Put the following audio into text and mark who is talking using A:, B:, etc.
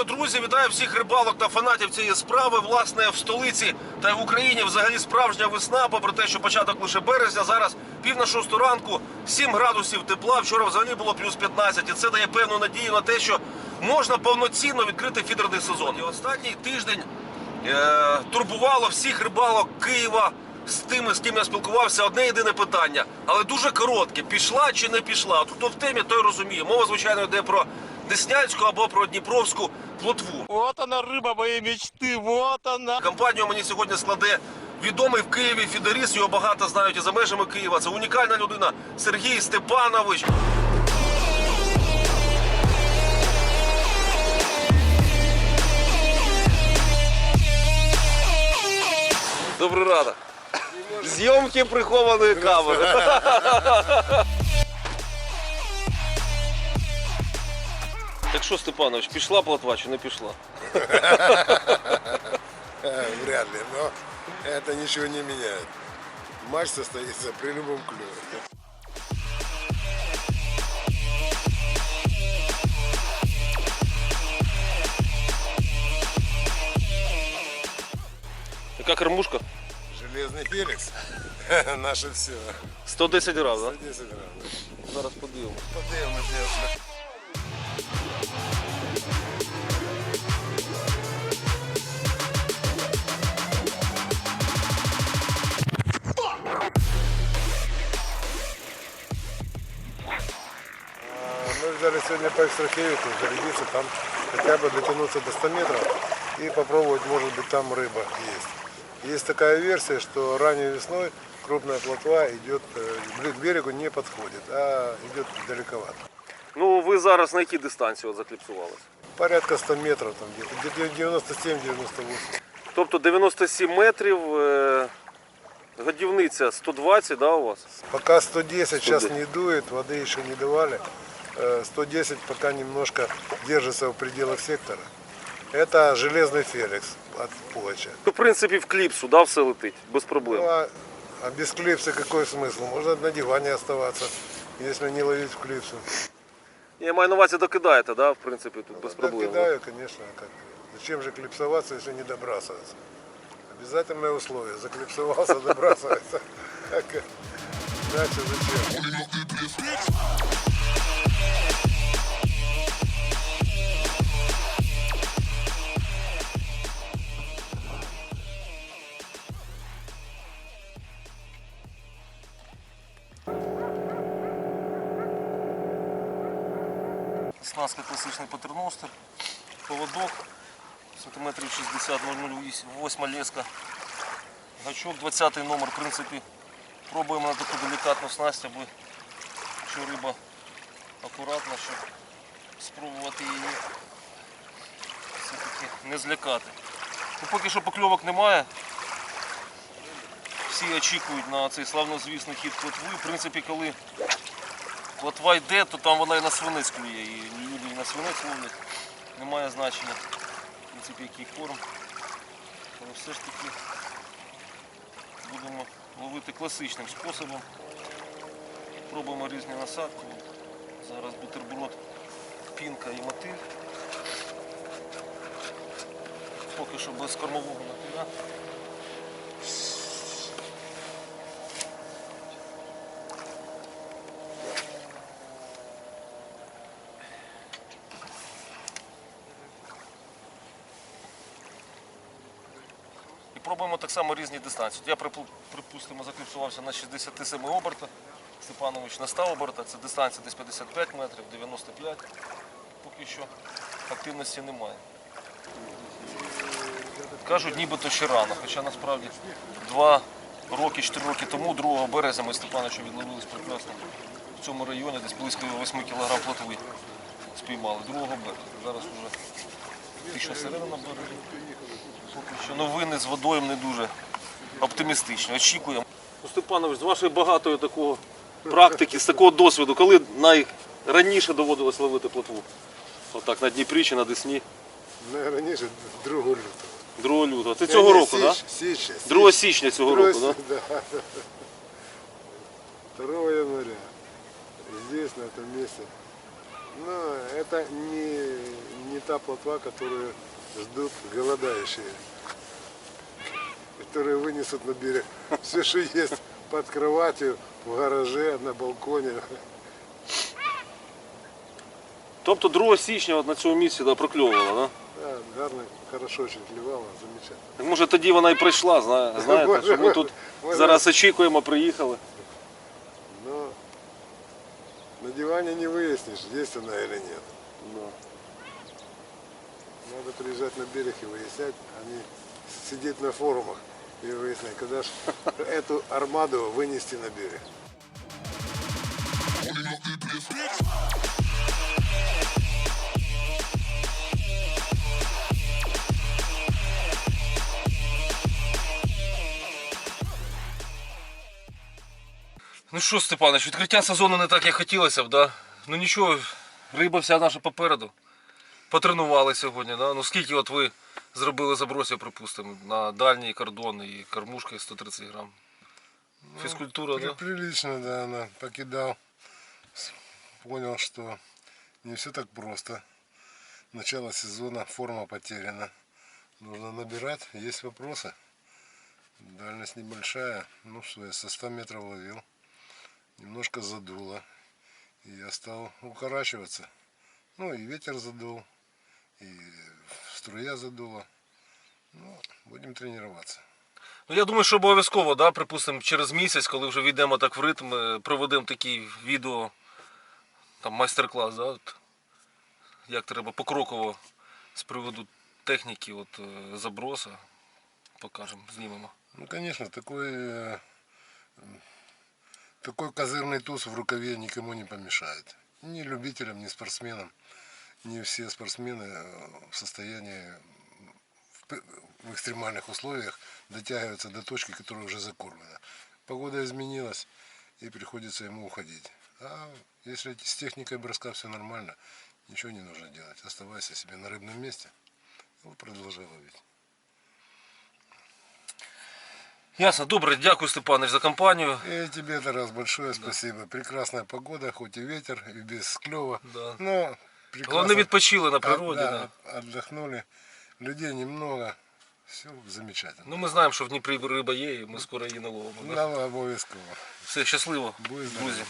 A: Вітаю, друзі! Вітаю всіх рибалок та фанатів цієї справи. Власне, в столиці та в Україні взагалі справжня весна, попри те, що початок лише березня. Зараз пів на шосту ранку, 7 градусів тепла. Вчора взагалі було плюс 15. І це дає певну надію на те, що можна повноцінно відкрити фідерний сезон. І останній тиждень е, турбувало всіх рибалок Києва. З тими, з ким я спілкувався, одне єдине питання, але дуже коротке: пішла чи не пішла? Хто в темі, той розуміє. Мова, звичайно, йде про Деснянську або про Дніпровську плотву.
B: Вот она, рыба моей мечты, вот она.
A: Компанію мені сьогодні складе відомий в Києві фідеріст. Його багато знають і за межами Києва. Це унікальна людина Сергій Степанович. Добрий ранок. Зйомки прихованої камери. Так що, Степанович, пішла плотва чи не пішла?
C: Вряд ли, но это ничего не меняет. Матч состоится при любом клюве.
A: Яка кормушка?
C: Железный Феликс. Наше все.
A: 110 грам, так?
C: 10 грамм.
A: Зараз подивимось.
C: Подивимось, ясно. Взяли сегодня по экстрахевику, зарядиться там хотя бы дотянуться до 100 метров и попробовать, может быть, там рыба есть. Есть такая версия, что ранней весной крупная плотва идет к берегу не подходит, а идет далековато.
A: Ну, ви зараз на якій дистанції от закліпсувалися?
C: Порядка 100 метров, там где-то 97-98.
A: Тобто 97 метрів, е, годівниця 120, да, у вас?
C: Пока 110 сейчас
A: 110.
C: не дует, воды еще не давали. Э, 110 пока немножко держится в пределах сектора. Это железный Феликс от Пугача.
A: Ну, в принципі, в кліпсу, да, все летить, без проблем.
C: Ну, а, а без клипса какой смысл? Можно на диване оставаться, если не ловить в клипсу.
A: Я маю на увазі докидаєте, да, в принципі, тут без
C: Да,
A: проблем.
C: Докидаю, звісно. Как? Зачем же клипсоваться, если не добрасываться? Обязательное условие. Заклипсовался, добрасывается. Дальше зачем?
A: Снаска класичний патерностер, поводок, сантиметрів 60 008 леска. Гачок 20 номер, в принципі, пробуємо на таку делікатну снасть, аби що риба акуратна, щоб спробувати її все-таки не злякати. Ну, поки що покльовок немає. Всі очікують на цей славнозвісний хід плотви. В принципі, коли плотва йде, то там вона і на свинець клює. І люди і на свинець ловлять. Немає значення, в принципі, який корм. Але все ж таки будемо ловити класичним способом. Пробуємо різні насадки. Зараз бутерброд, пінка і мотиль. Поки що без кормового мотиля. І пробуємо так само різні дистанції. Я припу- припустимо закліпсувався на 67 оберта. Степанович на 100 оберта. Це дистанція десь 55 метрів, 95. Поки що активності немає. Кажуть, нібито ще рано, хоча насправді два роки, 4 роки тому, 2 березня ми Степановичем відловились прекрасно в цьому районі, десь близько 8 кг плотви спіймали. 2 березня. Зараз вже тиша сирена на березі. Поки що новини з водою не дуже оптимістичні. Очікуємо. Ну, Степанович, з вашої багатої такого практики, з такого досвіду, коли найраніше доводилось ловити плотву? Отак, на Дніпрі чи на Десні?
C: Ниже 2 лютого.
A: 2 лютого. Це цього року, так?
C: Січня,
A: 2 січня цього року, так?
C: Да? Да. 2 января. Здесь, на этом месте, Но это не, не та плотва, которую ждут голодающие, которые вынесут на берег все, что есть под кроватью, в гараже, на балконе.
A: Тобто 2 січня от на цьому місці да, прокльовувала, да?
C: Да, гарно, хорошо очень клевало, замечательно.
A: Так може тоді вона і прийшла, зна- знаєте, що ми тут
C: Може.
A: зараз очікуємо, приїхали.
C: Но на диване не выяснишь, есть она или нет.
A: Да.
C: Надо приезжать на берег и выяснять, а не сидеть на форумах и выяснять, когда же эту армаду вынести на берег.
A: Ну що, Степанович, відкриття сезону не так, як хотілося б, да? Ну нічого, риба вся наша попереду. Потренували сьогодні, да? Ну скільки от ви зробили забросів, припустимо, на дальній кордон і кормушка 130 грам. Фізкультура,
C: При-
A: да?
C: Прилично, да, она покидал. С- Понял, что не все так просто. Начало сезона, форма потеряна. Нужно набирать. Есть вопросы. Дальность небольшая. Ну что, я со 100 метров ловил. Немножко задуло. И я стал укорачиваться. Ну и ветер задул. И струя задула. Ну, будем тренироваться.
A: Ну я думаю, що обов'язково, да, припустимо, через місяць, коли вже війдемо так в ритм, е, проведемо такий відео, там майстер-клас, да, от, як треба покроково з приводу техніки от, е, заброса. Покажемо, знімемо.
C: Ну, конечно, такой, э, м, такой козырный туз в рукаве никому не помешает. Ни любителям, ни спортсменам. Не все спортсмены э, в состоянии в экстремальных условиях дотягиваться до точки, которая уже закормлена. Погода изменилась, и приходится ему уходить. А если с техникой броска все нормально, ничего не нужно делать. Оставайся себе на рыбном месте, ну, продолжай ловить.
A: Ясно, добре, дякую, Степанович, за компанію.
C: И тебе, Тарас, большое спасибо. Прекрасная погода, хоть и ветер, и без клёва.
A: Да.
C: Но прекрасно.
A: Главное, відпочили на природі. Да.
C: да, отдохнули. Людей немного. Все замечательно.
A: Ну ми знаємо, що в Дніпрі риба є, і ми скоро її наловимо. Да?
C: Ну, обов'язково.
A: Все, щасливо,
C: Будь
A: друзі.